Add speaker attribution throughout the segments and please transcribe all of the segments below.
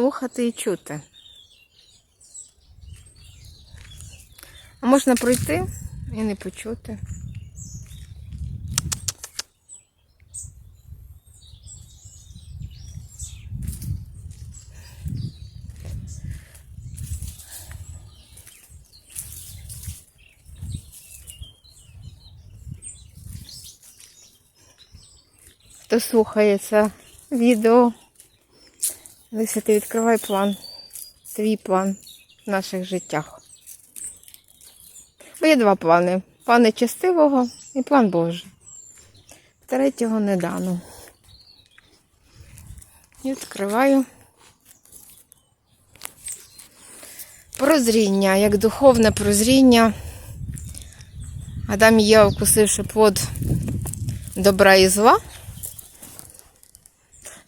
Speaker 1: слухати і чути. А можна пройти і не почути. Хто слухає це відео, Лися, ти відкривай план, твій план в наших життях. Бо є два плани. План нечестивого і план Божий. Третього не дано. І відкриваю. Прозріння, як духовне прозріння. Адам і Єва, вкусивши плод добра і зла.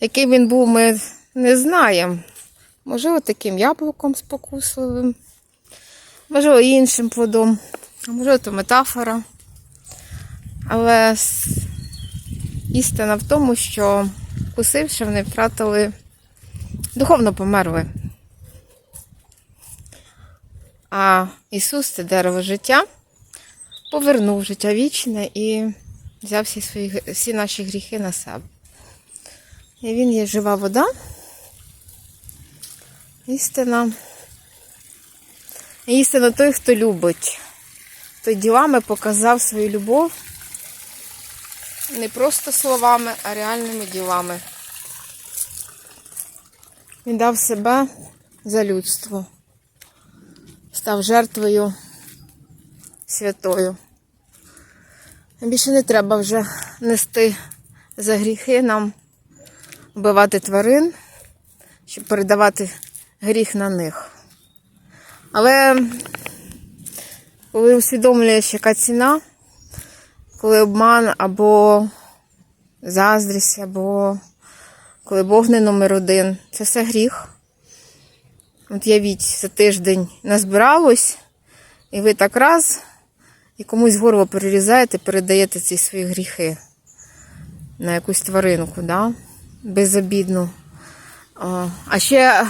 Speaker 1: Який він був, ми не знаємо. Можливо, таким яблуком спокусливим, можливо, іншим плодом, а можливо, то метафора. Але істина в тому, що вкусивши, вони втратили, духовно померли. А Ісус, це дерево життя, повернув життя вічне і взяв всі, свої, всі наші гріхи на себе. І він є жива вода. Істина. Істина той, хто любить. Той ділами показав свою любов не просто словами, а реальними ділами. Він дав себе за людство. Став жертвою святою. Більше не треба вже нести за гріхи нам вбивати тварин, щоб передавати гріх на них. Але коли усвідомлюєш, яка ціна, коли обман або заздрість, або коли Бог не номер один, це все гріх. От явіть, за тиждень назбиралось, і ви так раз і комусь горло перерізаєте, передаєте ці свої гріхи на якусь тваринку, да? безобідну. А ще,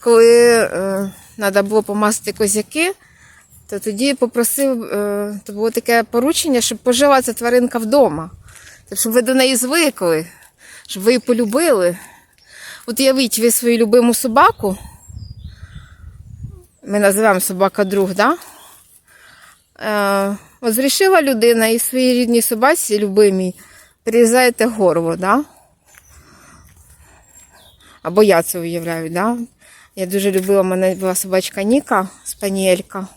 Speaker 1: коли треба було помазати козяки, то тоді попросив, е, то було таке поручення, щоб пожила ця тваринка вдома. Тобто, щоб ви до неї звикли, щоб ви її полюбили. От уявіть, ви свою любиму собаку, ми називаємо собака друг, да? Е, от зрішила людина і своїй рідній собаці, любимій, перерізаєте горло, да? Або я це уявляю, да? Я дуже любила, в мене була собачка Ніка, спаніелька.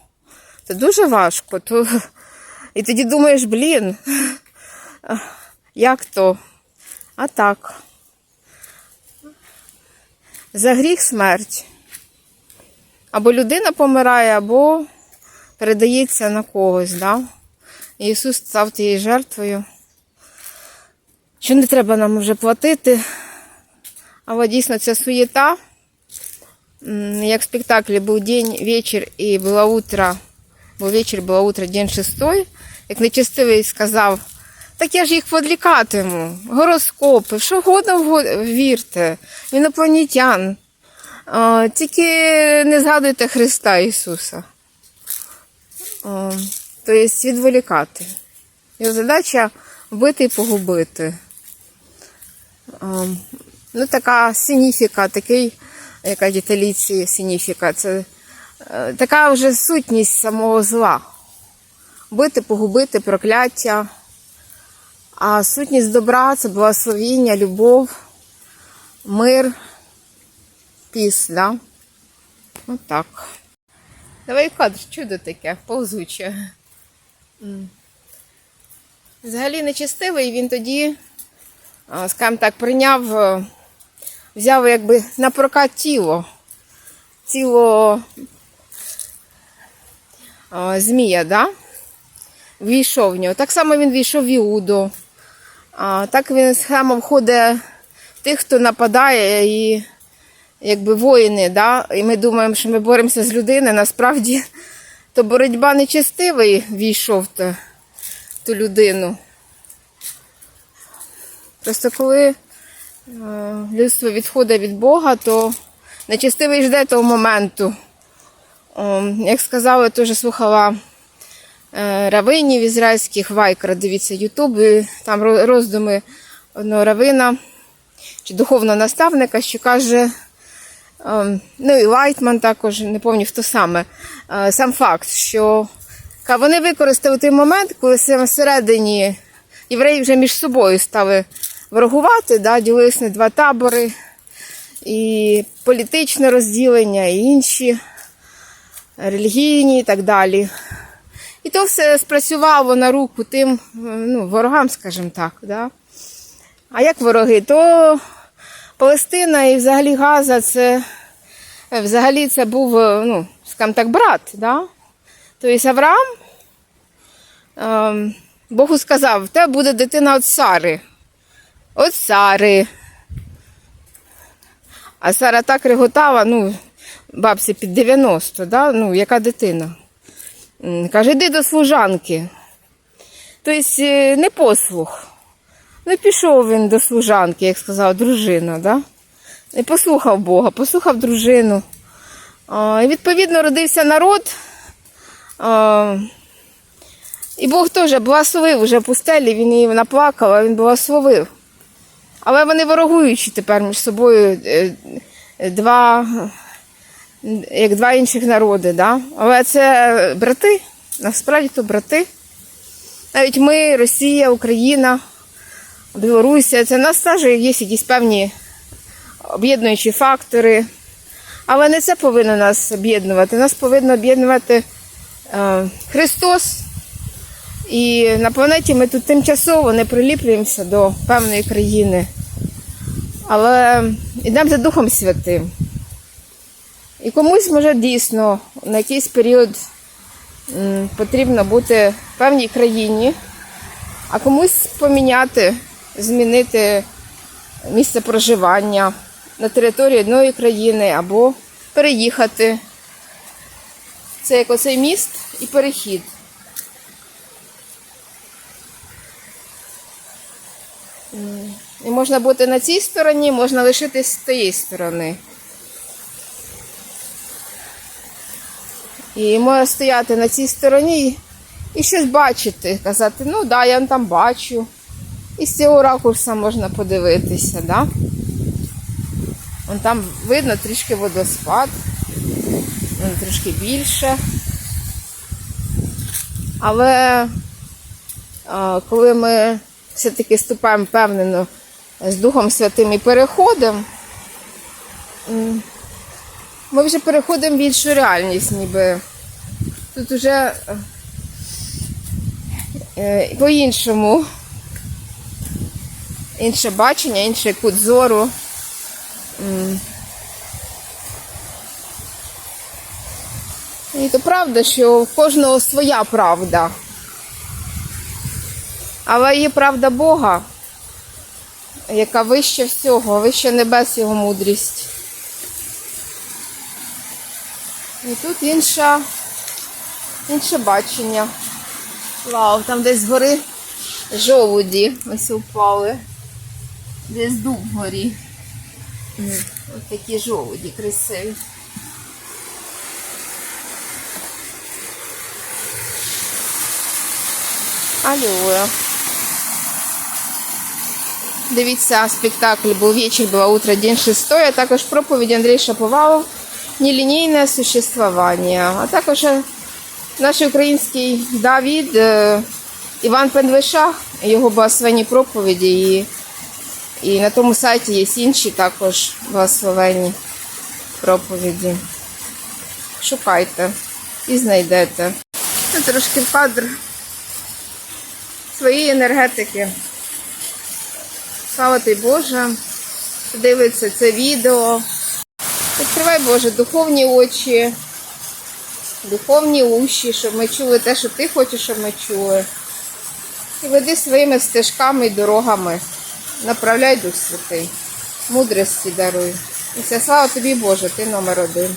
Speaker 1: Це дуже важко. То... І тоді думаєш, блін, як то? А так. За гріх смерть. Або людина помирає, або передається на когось. Да? Ісус став тією жертвою. Що не треба нам вже платити. Але дійсно ця суєта, як спектаклі був день, вечір і було утро, був вечір, було утро, день шестой, як нечестивий сказав, так я ж їх подлікатиму, гороскопи, що угодно вірте, інопланетян. Тільки не згадуйте Христа Ісуса. Тобто відволікати. Його задача вбити і погубити. Ну, така синіфіка, такий, яка діталіці синіфіка, це е, така вже сутність самого зла. Бити, погубити, прокляття. А сутність добра це благословіння, любов, мир, піс, да? От так. Давай кадр, чудо таке, повзуче. Взагалі нечестивий, він тоді, скажімо так, прийняв, е, взяв якби на прокат тіло. Тіло а, змія, да? Війшов в нього. Так само він війшов в Іуду. А, так він схема входить тих, хто нападає і якби воїни, да? і ми думаємо, що ми боремося з людиною, насправді то боротьба нечестивий війшов в ту, людину. Просто коли людство відходить від Бога, то нечестивий жде того моменту. Як сказала, теж слухала е, равинів ізраїльських Вайкра, дивіться Ютуб, і там роздуми одного равина чи духовного наставника, що каже, ем, ну і Лайтман також, не пам'ятаю хто саме, е, сам факт, що вони використали той момент, коли всередині євреї вже між собою стали ворогувати, да, ділились на два табори, і політичне розділення, і інші релігійні і так далі. І то все спрацювало на руку тим ну, ворогам, скажімо так. Да? А як вороги? То Палестина і взагалі Газа це взагалі це був, ну, скажімо так, брат. Да? Тобто Авраам ем, Богу сказав, в тебе буде дитина від Сари. От Сари. А Сара так реготала, ну, бабці під 90, да? ну, яка дитина. Каже, йди до служанки. Тобто е, не послух. Ну, пішов він до служанки, як сказала, дружина, да? І послухав Бога, послухав дружину. І відповідно родився народ. І Бог теж благословив уже пустелі, він її наплакав, він благословив. Але вони ворогуючі тепер між собою е, е, два, як два інших народи. Да? Але це брати, насправді то брати. Навіть ми, Росія, Україна, Білорусія, це в нас теж є якісь певні об'єднуючі фактори. Але не це повинно нас об'єднувати. Нас повинно об'єднувати е, Христос. І на планеті ми тут тимчасово не приліплюємося до певної країни. Але йдемо за Духом Святим. І комусь може дійсно на якийсь період потрібно бути в певній країні, а комусь поміняти, змінити місце проживання на території одної країни або переїхати. Це як оцей міст і перехід. І можна бути на цій стороні, можна лишитись з тієї сторони. І можна стояти на цій стороні і щось бачити, казати, ну да, я там бачу. І з цього ракурсу можна подивитися, да? Вон там видно трішки водоспад, вон трішки більше. Але коли ми все-таки ступаємо впевнено з Духом Святим і переходимо, ми вже переходимо в іншу реальність, ніби тут вже е, по-іншому. Інше бачення, інший кут зору. І то правда, що в кожного своя правда. Але є правда Бога, яка вище всього, вище небес його мудрість. І тут інша, інше бачення. Вау, там десь згори жолуді ось упали. Десь дуб горі. Ось такі жолуді красиві. Алло. Дивіться, спектакль був вечір, була утро, день шестой, а також проповідь Андрій Шаповалов «Нелінійне существування». А також наш український Давід е, Іван Пенвиша, його благословенні проповіді. І, і на тому сайті є інші також благословенні проповіді. Шукайте і знайдете. Ну, Трошки в кадр своєї енергетики. Слава ти Боже, дивиться це відео. Відкривай Боже духовні очі, духовні уші, щоб ми чули те, що ти хочеш, щоб ми чули. І веди своїми стежками і дорогами. Направляй Дух Святий. Мудрості даруй. І вся слава тобі, Боже, ти номер один.